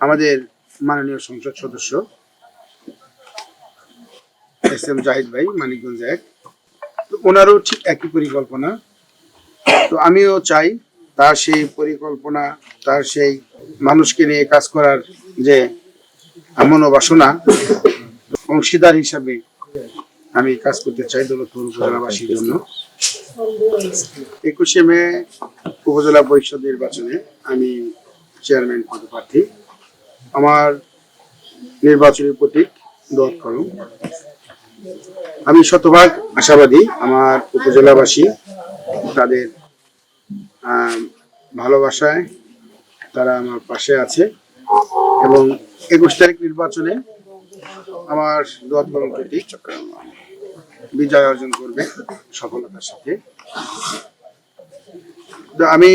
আমাদের মাননীয় সংসদ সদস্য এস এম জাহিদ ভাই, মানিকগঞ্জ এক। তো ওনারও ঠিক একই পরিকল্পনা। তো আমিও চাই তার সেই পরিকল্পনা, তার সেই মানুষকে নিয়ে কাজ করার যে মনোবাসনা, অংশীদার হিসাবে আমি কাজ করতে চাই দৌলতপুর উপজেলাবাসীর জন্য। একুশে মে উপজেলা পরিষদ নির্বাচনে আমি চেয়ারম্যান পদপ্রার্থী। আমার নির্বাচনী প্রতীক দোয়াত কলম আমি শতভাগ আশাবাদী আমার উপজেলাবাসী তাদের ভালোবাসায় তারা আমার পাশে আছে এবং একুশ তারিখ নির্বাচনে আমার দোয়াত কলম প্রতীক বিজয় অর্জন করবে সফলতার সাথে। আমি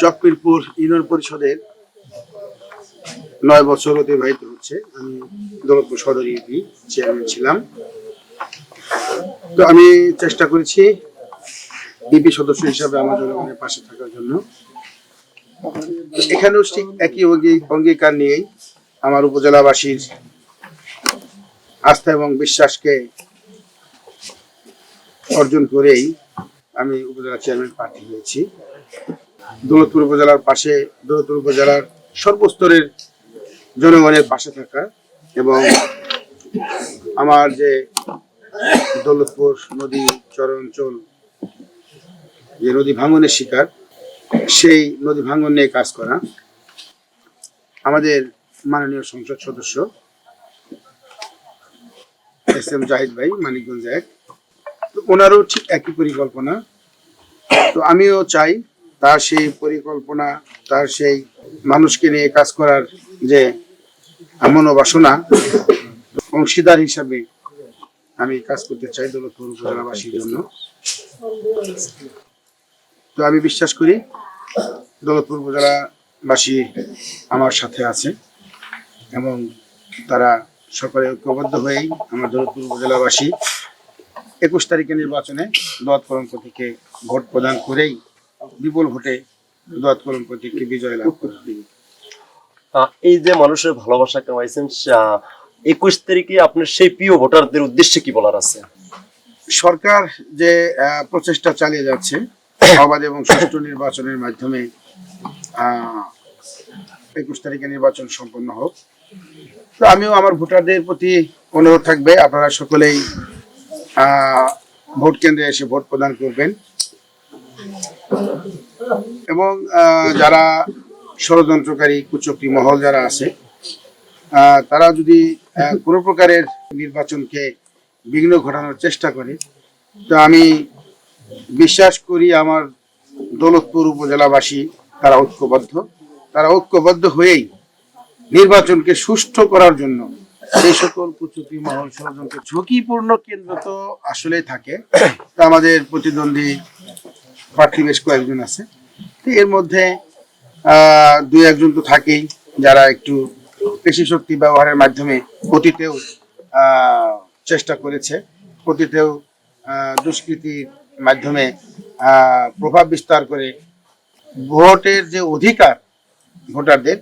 চকমিরপুর ইউনিয়ন পরিষদের নয় বছর অতিবাহিত হচ্ছে। আমি দৌলতপুর সদর ইউপি চেয়ারম্যান ছিলাম। তো আমি চেষ্টা করেছি ইপি সদস্য হিসাবে আমার জনগণের পাশে থাকার জন্য। এখানেও ঠিক একই অঙ্গী- অঙ্গীকার নিয়েই আমার উপজেলাবাসীর আস্থা এবং বিশ্বাসকে অর্জন করেই আমি উপজেলা চেয়ারম্যান প্রার্থী হয়েছি। দৌলতপুর উপজেলার পাশে, দৌলতপুর উপজেলার সর্বস্তরের জনগণের পাশে থাকা এবং আমার যে দৌলতপুর নদী চরাঞ্চল যে নদী ভাঙনের শিকার, সেই নদী ভাঙন নিয়ে কাজ করা আমাদের মাননীয় সংসদ সদস্য এস এম জাহিদ ভাই, মানিকগঞ্জ এক। তো ওনারও ঠিক একই পরিকল্পনা। তো আমিও চাই তার সেই পরিকল্পনা, তার সেই মানুষকে নিয়ে কাজ করার যে মনোবাসনা, অংশীদার হিসাবে আমি কাজ করতে চাই দৌলতপুর উপজেলাবাসীর জন্য। তো আমি বিশ্বাস করি দৌলতপুর উপজেলাবাসী আমার সাথে আছে এবং তারা সকলে ঐক্যবদ্ধ হয়েই আমার দৌলতপুর উপজেলাবাসী একুশ তারিখে নির্বাচনে দোয়াত কলম প্রতীকে ভোট প্রদান করেই বিপুল ভোটে দোয়াত কলম বিজয় লাভ করা এই যে মানুষের ভালোবাসা কামাইছেন একুশ তারিখে আপনার সেই প্রিয় ভোটারদের উদ্দেশ্যে কি বলার আছে? সরকার যে প্রচেষ্টা চালিয়ে যাচ্ছে অবাধ এবং সুষ্ঠু নির্বাচনের মাধ্যমে একুশ তারিখে নির্বাচন সম্পন্ন হোক। তো আমিও আমার ভোটারদের প্রতি অনুরোধ থাকবে আপনারা সকলেই আহ, ভোট কেন্দ্রে এসে ভোট প্রদান করবেন। এবং যারা ষড়যন্ত্রকারী কুচক্রী মহল যারা আছে তারা যদি কোনো প্রকারের নির্বাচনকে বিঘ্ন ঘটানোর চেষ্টা করে, তো আমি বিশ্বাস করি আমার দৌলতপুর উপজেলাবাসী, তারা ঐক্যবদ্ধ। তারা ঐক্যবদ্ধ হয়েই নির্বাচনকে সুষ্ঠু করার জন্য সেই সকল কুচুকি মহল ষড়যন্ত্র ঝুঁকিপূর্ণ কেন্দ্র তো আসলে থাকে। তা আমাদের প্রতিদ্বন্দ্বী প্রার্থী বেশ কয়েকজন আছে। এর মধ্যে দুই একজন তো থাকেই, যারা একটু পেশি শক্তি ব্যবহারের মাধ্যমে অতীতেও চেষ্টা করেছে। অতীতেও দুষ্কৃতির মাধ্যমে প্রভাব বিস্তার করে ভোটের যে অধিকার ভোটারদের,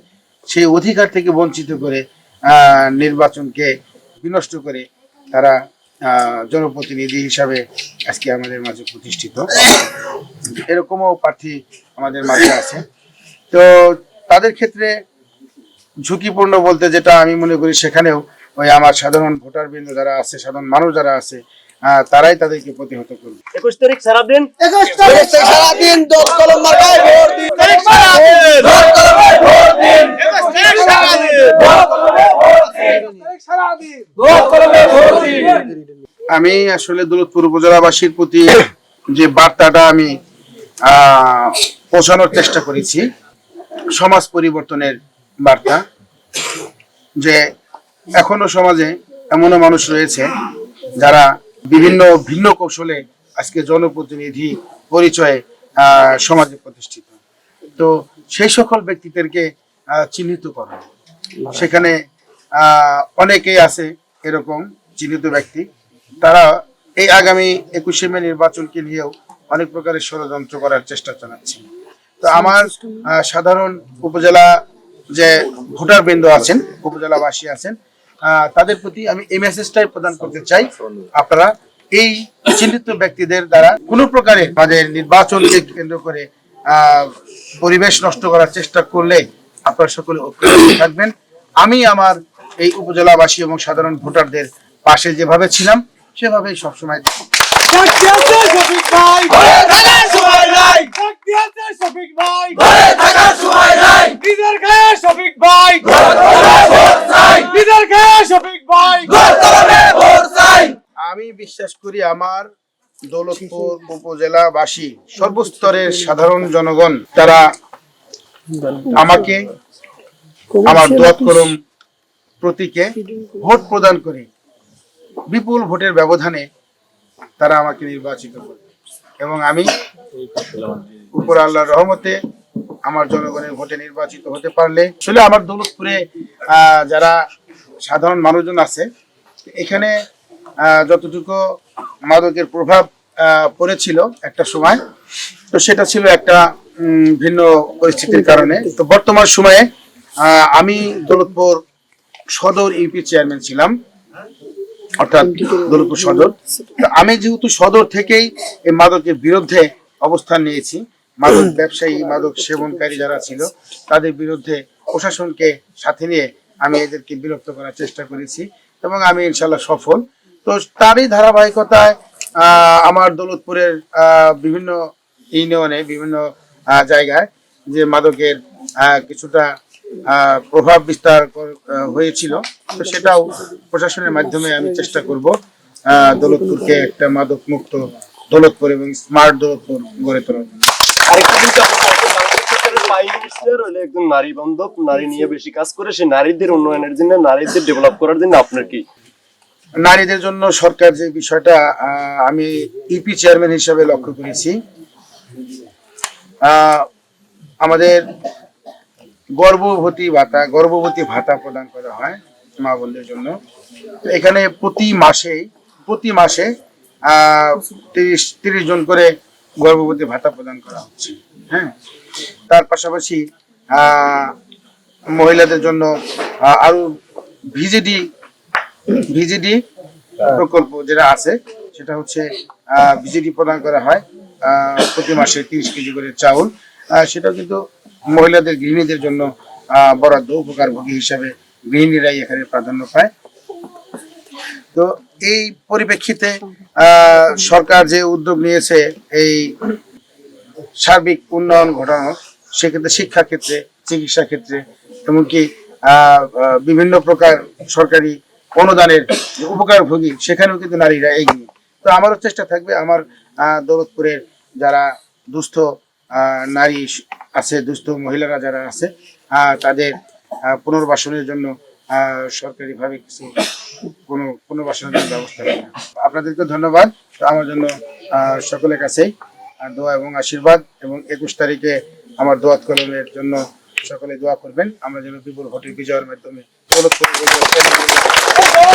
সেই অধিকার থেকে বঞ্চিত করে নির্বাচনকে বিনষ্ট করে তারা জনপ্রতিনিধি হিসাবে আজকে আমাদের মাঝে প্রতিষ্ঠিত। এরকমও প্রার্থী আমাদের মাঝে আছে। তো তাদের ক্ষেত্রে ঝুঁকিপূর্ণ বলতে যেটা আমি মনে করি সেখানেও ওই আমার সাধারণ ভোটার বৃন্দ যারা আছে সাধারণ মানুষ যারা আছে তারাই তাদেরকে প্রতিহত করবে একুশ তারিখ কলম মার্কায় ভোট দিন। আমি আসলে দৌলতপুর উপজেলাবাসীর প্রতি যে বার্তাটা আমি পৌঁছানোর চেষ্টা করেছি। সমাজ পরিবর্তনের বার্তা, যে এখনও সমাজে এমনও মানুষ রয়েছে যারা বিভিন্ন ভিন্ন কৌশলে আজকে জনপ্রতিনিধি পরিচয়ে সমাজে প্রতিষ্ঠিত। তো সেই সকল ব্যক্তিদেরকে চিহ্নিত করা। সেখানে অনেকেই আছে এরকম চিহ্নিত ব্যক্তি। তারা এই আগামী একুশে মে নির্বাচনকে নিয়েও অনেক প্রকারের ষড়যন্ত্র করার চেষ্টা চালাচ্ছে। তো আমার সাধারণ উপজেলা যে ভোটার বৃন্দ আছেন উপজেলাবাসী আছেন তাদের প্রতি আমি এই মেসেজটাই প্রদান করতে চাই। আপনারা এই চিহ্নিত ব্যক্তিদের দ্বারা কোনো প্রকারে আমাদের নির্বাচনকে কেন্দ্র করে আহ, পরিবেশ নষ্ট করার চেষ্টা করলে আপনারা সকলে থাকবেন। আমি আমার এই উপজেলাবাসী এবং সাধারণ ভোটারদের পাশে যেভাবে ছিলাম সেভাবেই সবসময়। আমি বিশ্বাস করি আমার দৌলতপুর উপজেলাবাসী সর্বস্তরের সাধারণ জনগণ, তারা আমাকে, আমার দোয়াত কলম প্রতীকে ভোট প্রদান করে বিপুল ভোটের ব্যবধানে তারা আমাকে নির্বাচিত করে এবং আমি উপর আল্লাহর রহমতে আমার জনগণের ভোটে নির্বাচিত হতে পারলে, আসলে আমার দৌলতপুরে যারা সাধারণ মানুষজন আছে, এখানে যতটুকু মাদকের প্রভাব পড়েছিল একটা সময়, তো সেটা ছিল একটা ভিন্ন পরিস্থিতির কারণে। তো বর্তমান সময়ে আমি দৌলতপুর সদর ইউপি চেয়ারম্যান ছিলাম। অর্থাৎ দৌলতপুর সদর। আমি যেহেতু সদর থেকেই এই মাদকের বিরুদ্ধে অবস্থান নিয়েছি মাদক ব্যবসায়ী মাদক সেবনকারী যারা ছিল তাদের বিরুদ্ধে প্রশাসনকে সাথে নিয়ে আমি এদেরকে বিরক্ত করার চেষ্টা করেছি এবং আমি ইনশাল্লাহ সফল। তো তারই ধারাবাহিকতায় আহ, আমার দৌলতপুরের আহ, বিভিন্ন ইউনিয়নে বিভিন্ন জায়গায় যে মাদকের আহ, কিছুটা প্রভাব বিস্তার হয়েছিল। তো সেটাও প্রশাসনের মাধ্যমে আমি চেষ্টা করব দৌলতপুরকে একটা মাদক মুক্ত দৌলতপুর এবং স্মার্ট দৌলতপুর গড়ে তোলার জন্য। একজন নারী বান্ধব নারী নিয়ে বেশি কাজ করে সে নারীদের উন্নয়নের জন্য নারীদের ডেভেলপ করার জন্য আপনার কি? নারীদের জন্য সরকার যে বিষয়টা আহ, আমি ইপি চেয়ারম্যান হিসাবে লক্ষ্য করেছি। আহ, আমাদের গর্ভবতী ভাতা গর্ভবতী ভাতা প্রদান করা হয় মা বোনদের জন্য। এখানে প্রতি মাসেই প্রতি মাসে তিরিশ তিরিশ জন করে গর্ভবতী ভাতা প্রদান করা হচ্ছে হ্যাঁ। তার পাশাপাশি মহিলাদের জন্য আরও ভিজিডি ভিজিডি প্রকল্প যেটা আছে, সেটা হচ্ছে ভিজিডি প্রদান করা হয় প্রতি মাসে তিরিশ কেজি করে চাউল। সেটা কিন্তু মহিলাদের, গৃহিণীদের জন্য বরাদ্দ উপকারভোগী হিসাবে গৃহিণীরাই এখানে প্রাধান্য পায়। তো এই পরিপ্রেক্ষিতে সরকার যে উদ্যোগ নিয়েছে, এই সার্বিক উন্নয়ন ঘটানো সেক্ষেত্রে শিক্ষা ক্ষেত্রে, চিকিৎসা ক্ষেত্রে, এমনকি বিভিন্ন প্রকার সরকারি অনুদানের উপকারভোগী সেখানেও কিন্তু নারীরা এগিয়ে। তো আমারও চেষ্টা থাকবে, আমার দৌলতপুরের যারা দুস্থ নারী আছে, দুস্থ মহিলারা যারা আছে তাদের পুনর্বাসনের জন্য সরকারিভাবে কিছু কোনো পুনর্বাসনের জন্য ব্যবস্থা করা আপনাদেরকে ধন্যবাদ। আমার জন্য সকলের কাছেই দোয়া এবং আশীর্বাদ এবং একুশ তারিখে আমার দোয়াত কলমের জন্য সকলে দোয়া করবেন। আমরা যেন বিপুল ভোটের বিজয়ের মাধ্যমে